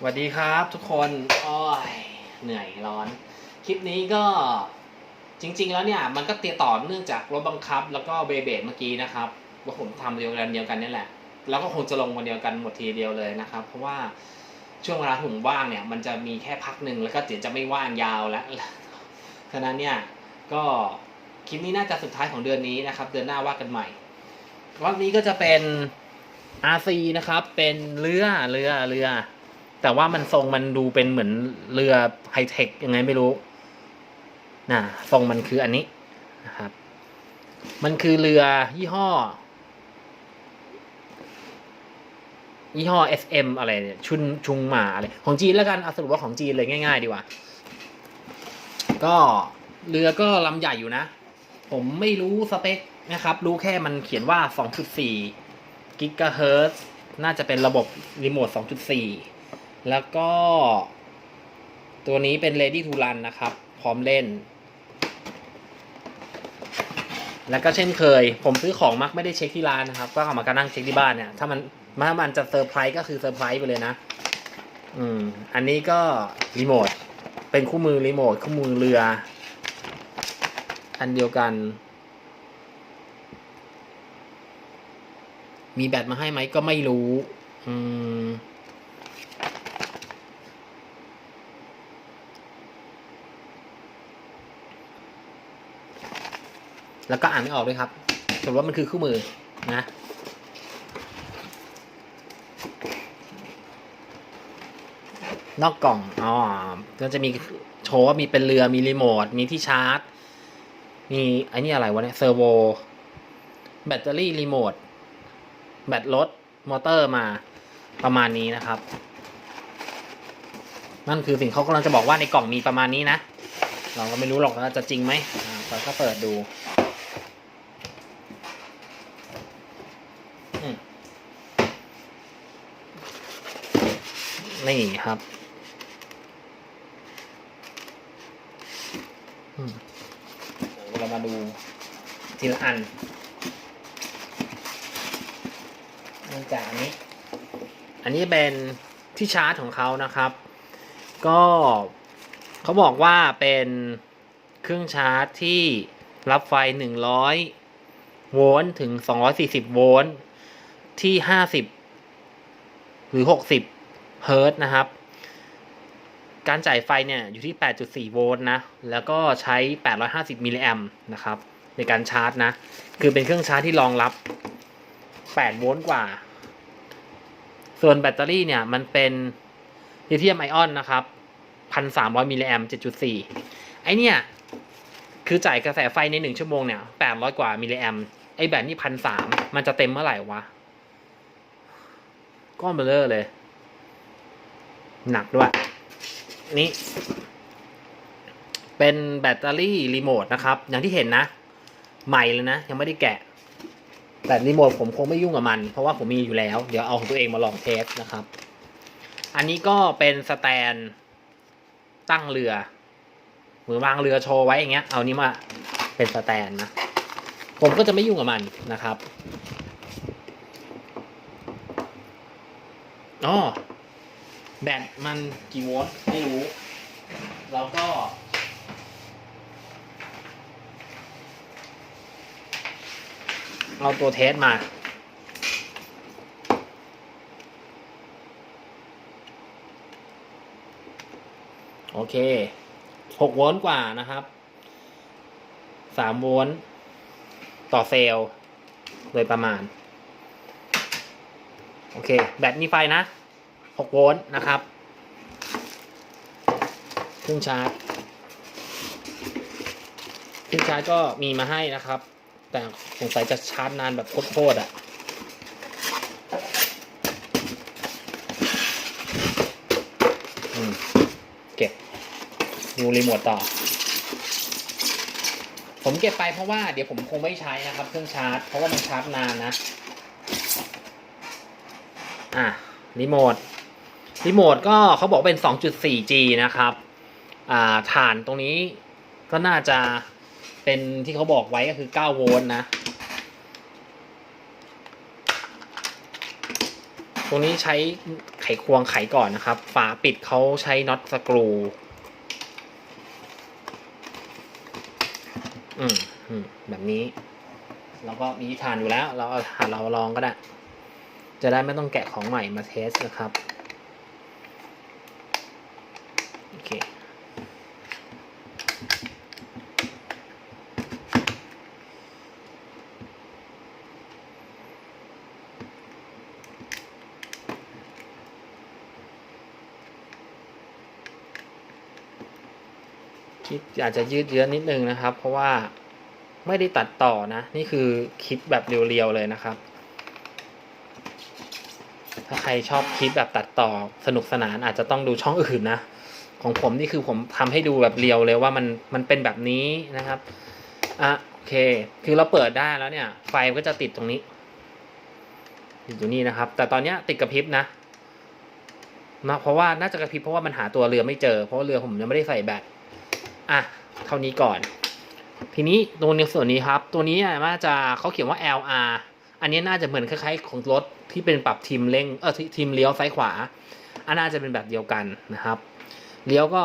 สวัสดีครับทุกคนโอ้ยเหนื่อยร้อน คลิปนี้ก็จริง ๆ แล้วเนี่ย มันก็เตียต่อเนื่องจากรถบังคับ แล้วก็เบเบดเมื่อกี้นะครับว่าผมทำเดียวกันเดียวกันนี่แหละ แล้วก็คงจะลงวันเดียวกันหมดทีเดียวเลยนะครับ เพราะว่าช่วงเวลาที่ผมว่างเนี่ย มันจะมีแค่พักหนึ่งแล้วก็เดี๋ยวจะไม่ว่างยาวแล้วฉะนั้นเนี่ยก็คลิปนี้น่าจะสุดท้ายของเดือนนี้นะครับ เดือนหน้าว่ากันใหม่รอบนี้ก็จะเป็น RC นะครับ เป็นเรือเรือเรือ แต่ว่ามันทรงมันดูเป็นเหมือนเรือไฮเทคยังไงไม่รู้นะทรงมันคืออันนี้นะครับ มันคือเรือยี่ห้อ ยี่ห้อ SM อะไรเนี่ยชุนชุงหมาอะไรของจีนแล้วกันเอาสรุปว่าของจีนเลยง่าย ๆ ดีกว่า ก็เรือก็ลำใหญ่อยู่นะ ผมไม่รู้สเปคนะครับ รู้แค่มันเขียนว่า 2.4กิกะเฮิรตซ์น่าจะเป็นระบบรีโมท 2.4 แล้วก็ตัวนี้เป็น ready to run นะครับ พร้อมเล่น แล้วก็เช่นเคย ผมซื้อของมักไม่ได้เช็คที่ร้านนะครับ ก็เอามาก็นั่งเช็คที่บ้านเนี่ย ถ้ามันถ้ามันจะเซอร์ไพรส์ก็คือเซอร์ไพรส์ไปเลยนะ อืม อันนี้ก็รีโมท เป็นคู่มือรีโมท คู่มือเรือ อันเดียวกัน มีแบตมาให้ไหมก็ไม่รู้ อืม แล้วก็อ่านไม่ออกด้วยครับสรุปว่ามันคือคู่มือนะนอกกล่อง อ๋อ ก็จะมีโชว์ว่ามีเป็นเรือ มีรีโมท มีที่ชาร์จ มีไอ้นี่อะไรวะเนี่ย เซอร์โว แบตเตอรี่รีโมท แบตรถ มอเตอร์มา ประมาณนี้นะครับ นั่นคือสิ่งเขากำลังจะบอกว่าในกล่องมีประมาณนี้นะ เราก็ไม่รู้หรอกว่าจะจริงไหมเราก็เปิดดู อืมนี่ ครับเดี๋ยวเรามาดูทีละอันเนื่องจากอันนี้ อันนี้เป็นที่ชาร์จของเขานะครับ ก็เขาบอกว่าเป็นเครื่องชาร์จที่รับไฟ 100 โวลต์ถึง 240 โวลต์ที่ 50 หรือ 60 เฮิร์ตนะครับ การจ่ายไฟเนี่ยอยู่ที่ 8.4 โวลต์นะ แล้วก็ใช้ 850 มิลลิแอมนะครับ ในการชาร์จนะ คือเป็นเครื่องชาร์จที่รองรับ 8 โวลต์กว่า ส่วนแบตเตอรี่เนี่ย มันเป็นลิเธียมไอออนนะครับ 1,300 มิลลิแอม7.4 ไอเนี่ย คือจ่ายกระแสไฟในหนึ่งชั่วโมงเนี่ย 800 กว่ามิลลิแอมไอแบตนี่พันสามมันจะเต็มเมื่อไหร่วะ ก้อนเบลเลอร์เลย หนักด้วย นี่ เป็นแบตเตอรี่รีโมทนะครับ อย่างที่เห็นนะ ใหม่เลยนะ ยังไม่ได้แกะ แต่รีโมทผมคงไม่ยุ่งกับมัน เพราะว่าผมมีอยู่แล้ว เดี๋ยวเอาของตัวเองมาลองเทสนะครับ อันนี้ก็เป็นสแตนตั้งเรือเหมือนวางเรือโชว์ไว้อย่างเงี้ย เอานี้มาเป็นสแตนนะ ผมก็จะไม่ยุ่งกับมันนะครับอ๋อ แบตมันกี่โวลต์ไม่รู้ แล้วก็ เอาตัวเทสมาโอเคหกโวลต์กว่านะครับสามโวลต์ต่อเซลล์โดยประมาณ โอเค แบตมีไฟนะ หกโวลต์นะครับเครื่องชาร์จเครื่องชาร์จก็มีมาให้นะครับ แต่สงสัยจะชาร์จนานแบบโคตรๆอะอืมเก็บดูรีโมทต่อ ผมเก็บไปเพราะว่าเดี๋ยวผมคงไม่ใช้นะครับ เครื่องชาร์จ เพราะว่ามันชาร์จนานนะ อะรีโมท รีโมทก็เขาบอกเป็น 2.4G นะครับอ่าฐานตรงนี้ก็น่าจะเป็นที่เขาบอกไว้ก็คือ 9 โวลต์นะ ตรงนี้ใช้ไขควงไขก่อนนะครับ ฝาปิดเขาใช้น็อตสกรูอืมอืมแบบนี้เราก็มีฐานอยู่แล้ว เราเอาฐานเราลองก็ได้ จะได้ไม่ต้องแกะของใหม่มาเทสนะครับ โอเค คลิปอาจจะยืดเยื้อนิดนึงนะครับ เพราะว่าไม่ได้ตัดต่อนะ นี่คือคลิปแบบเรียวๆเลยนะครับ ถ้าใครชอบคลิปแบบตัดต่อสนุกสนานอาจจะต้องดูช่องอื่นนะ ของผมนี่คือผมทำให้ดูแบบเรียวเลยว่ามันมันเป็นแบบนี้นะครับอะโอเค คือเราเปิดได้แล้วเนี่ย ไฟก็จะติดตรงนี้ติดอยู่นี่นะครับ แต่ตอนนี้ติดกระพริบนะมาเพราะว่าน่าจะกระพริบเพราะว่ามันหาตัวเรือไม่เจอ เพราะาเรือผมยังไม่ได้ใส่แบต อะเท่านี้ก่อน ทีนี้ตรงในส่วนนี้ครับ ตัวนี้อะน่าจะเขาเขียนว่า LR อันนี้น่าจะเหมือนคล้ายๆของรถที่เป็นปรับทีมเร่งเออทีมเลี้ยวซ้ายขวา อันน่าจะเป็นแบบเดียวกันนะครับ เลี้ยวก็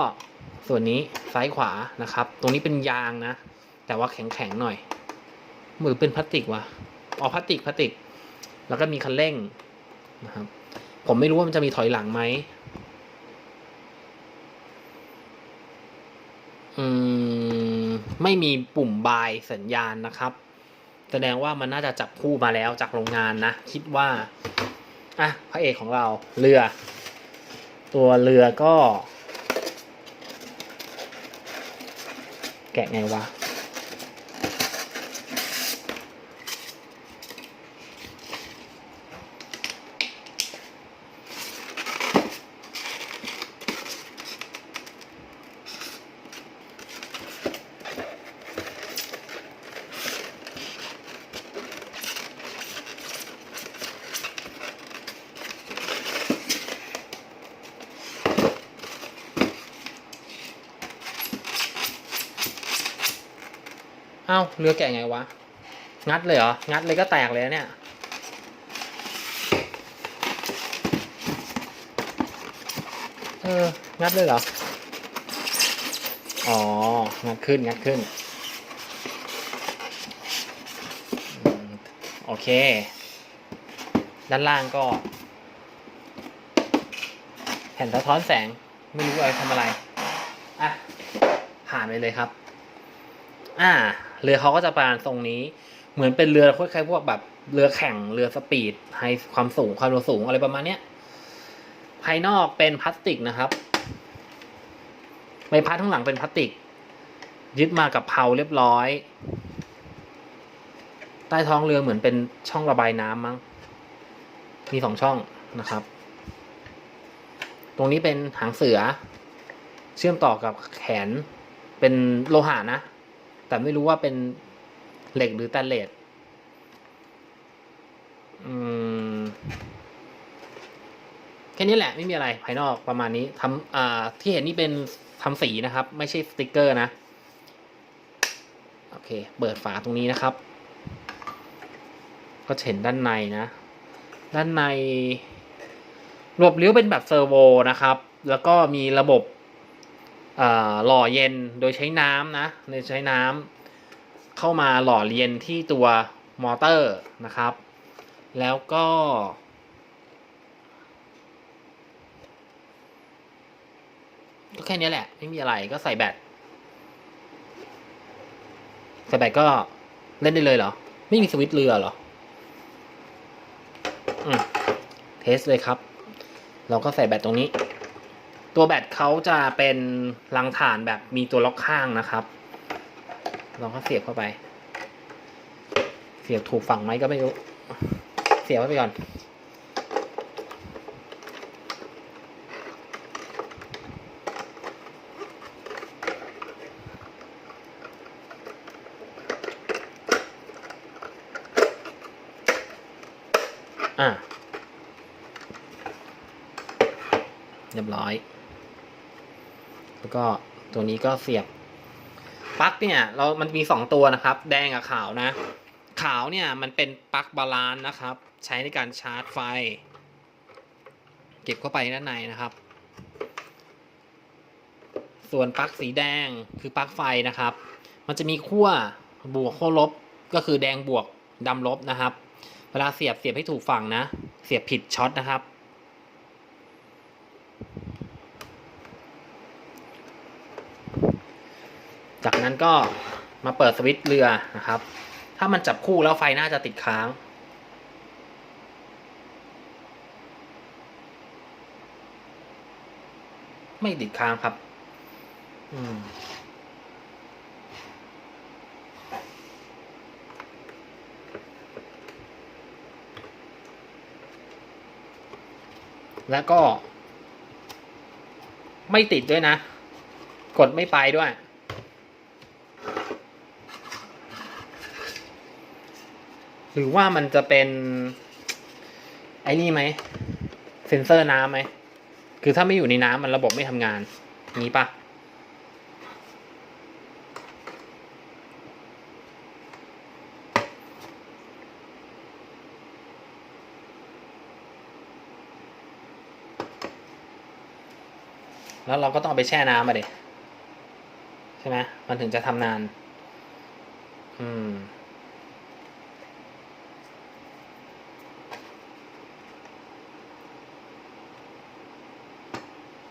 ส่วนนี้ซ้ายขวานะครับ ตรงนี้เป็นยางนะ แต่ว่าแข็งๆหน่อย มือเป็นพลาสติกวะอ๋อพลาสติกพลาสติก แล้วก็มีคันเร่งนะครับ ผมไม่รู้ว่ามันจะมีถอยหลังไหม อืมไม่มีปุ่มบายสัญญาณนะครับ แสดงว่ามันน่าจะจับคู่มาแล้วจากโรงงานนะ คิดว่าอะพระเอกของเราเรือ ตัวเรือก็ แกะไงวะ อ้าเรือแกะไงวะ งัดเลยเหรอ งัดเลยก็แตกเลยเนี่ยเออ งัดเลยเหรอ อ๋อ งัดขึ้น งัดขึ้นอโอเค ด้านล่างก็ แผ่นสะท้อนแสง ไม่รู้อาไปทำอะไร อะ ผ่านไปเลยครับ อ่า เรือเขาก็จะประมาณทรงนี้ เหมือนเป็นเรือคล้ายๆพวกแบบเรือแข่งเรือสปีดไฮความสูงความเร็วสูงอะไรประมาณเนี้ยภายนอกเป็นพลาสติกนะครับใบพัดข้างหลังเป็นพลาสติก ยึดมากับเพลาเรียบร้อย ใต้ท้องเรือเหมือนเป็นช่องระบายน้ำมั้งมีสองช่องนะครับ ตรงนี้เป็นหางเสือ เชื่อมต่อกับแขนเป็นโลหะนะ แต่ไม่รู้ว่าเป็นเหล็กหรือแตนเลสอืมแค่นี้แหละไม่มีอะไรภายนอกประมาณนี้ทำอ่าที่เห็นนี่เป็นทำสีนะครับ ไม่ใช่สติกเกอร์นะ โอเค เปิดฝาตรงนี้นะครับ ก็เห็นด้านในนะ ด้านในระบบเลี้ยวเป็นแบบเซอร์โวนะครับ แล้วก็มีระบบ หล่อเย็นโดยใช้น้ำนะโดยใช้น้ำเข้ามาหล่อเย็นที่ตัวมอเตอร์นะครับ แล้วก็ ก็แค่นี้แหละ ไม่มีอะไรก็ใส่แบตใส่แบตก็เล่นได้เลยเหรอ ไม่มีสวิตช์เรือเหรออืมเทสเลยครับ เราก็ใส่แบตตรงนี้ ตัวแบตเขาจะเป็นรังฐานแบบมีตัวล็อกข้างนะครับเราก็เสียบเข้าไป เสียบถูกฝั่งไหมก็ไม่รู้ เสียบไว้ไปก่อน อะเรียบร้อย แล้วก็ตัวนี้ก็เสียบปลั๊กเนี่ย เรามันมีสองตัวนะครับ แดงกับขาวนะ ขาวเนี่ยมันเป็นปลั๊กบาลานซ์นะครับ ใช้ในการชาร์จไฟ เก็บเข้าไปด้านในนะครับ ส่วนปลั๊กสีแดงคือปลั๊กไฟนะครับ มันจะมีขั้วบวกขั้วลบก็คือแดงบวกดำลบนะครับ เวลาเสียบเสียบให้ถูกฝั่งนะ เสียบผิดช็อตนะครับ จาก นั้นก็มาเปิดสวิตช์เรือนะครับ ถ้ามันจับคู่แล้วไฟน่าจะติดค้าง ไม่ติดค้างครับ อืมแล้วก็ ไม่ติดด้วยนะ กดไม่ไปด้วย หรือว่ามันจะเป็น ไอ้นี่ไหมเซ็นเซอร์น้ำไหมคือถ้าไม่อยู่ในน้ำมันระบบไม่ทำงานงี้ปะแล้วเราก็ต้องเอาไปแช่น้ำมาเด็ใช่ไหมมันถึงจะทำนาน อืม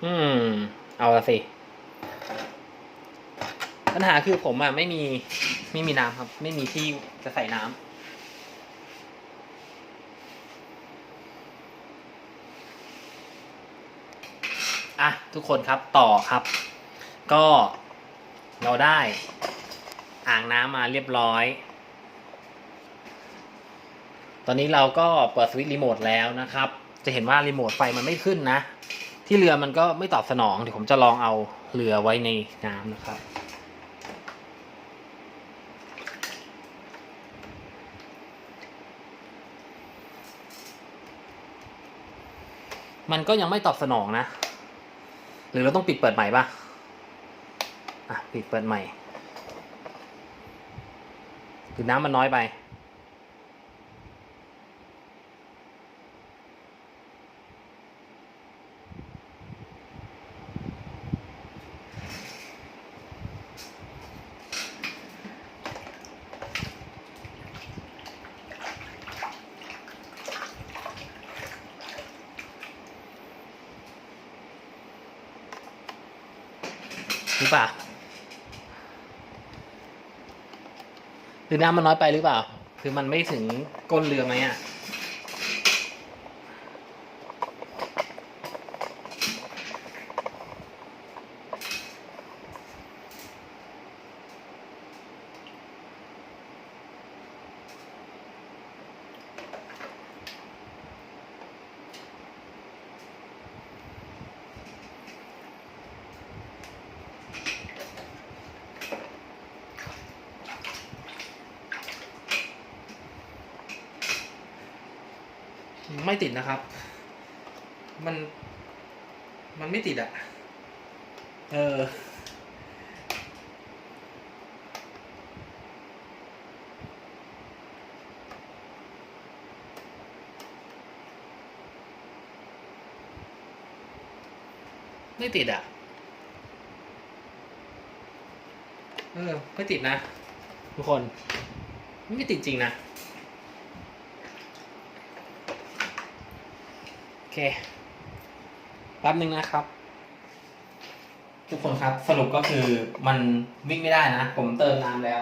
อืม เอาละสิ ปัญหาคือผมอะไม่มี ไม่มีน้ำครับ ไม่มีที่จะใส่น้ำอะทุกคนครับต่อครับ ก็เราได้ อ่างน้ำมาเรียบร้อย ตอนนี้เราก็เปิดสวิตช์รีโมทแล้วนะครับ จะเห็นว่ารีโมทไฟมันไม่ขึ้นนะ ที่เรือมันก็ไม่ตอบสนองเดี๋ยวผมจะลองเอาเรือไว้ในน้ำนะครับ มันก็ยังไม่ตอบสนองนะ หรือเราต้องปิดเปิดใหม่ปะอะปิดเปิดใหม่หรือน้ำมันน้อยไป รือเปล่า หรือน้ำมันน้อยไปหรือเปล่า คือมันไม่ถึงก้นเรือไหมอะ ไม่ติดนะครับ มัน มันไม่ติดอะเออ ไม่ติดอะเออ ไม่ติดนะ ทุกคน ไม่ติดจริงนะ โอ เค แป๊บหนึ่งนะครับ ทุกคนครับสรุปก็คือมันวิ่งไม่ได้นะ ผมเติมน้ำแล้ว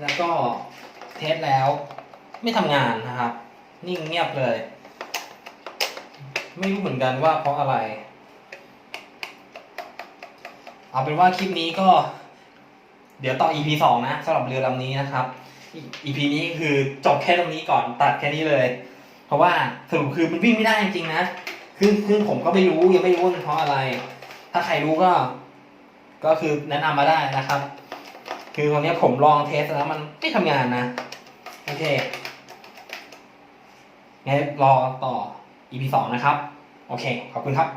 แล้วก็เทสแล้วไม่ทำงานนะครับ นิ่งเงียบเลย ไม่รู้เหมือนกันว่าเพราะอะไร เอาเป็นว่าคลิปนี้ก็ เดี๋ยวต่อ EP สองนะสำหรับเรือลำนี้นะครับ EP นี้คือจบแค่ตรงนี้ก่อนตัดแค่นี้เลย เพราะว่าสรุปคือมันวิ่งไม่ได้จริงๆนะคือคือผมก็ไม่รู้ยังไม่รู้ว่ามันเพราะอะไร ถ้าใครรู้ก็ ก็คือแนะนำมาได้นะครับ คือตอนนี้ผมลองเทสแล้วมันไม่ทำงานนะโอเคงั้นรอต่อ EP สองนะครับ โอเค ขอบคุณครับ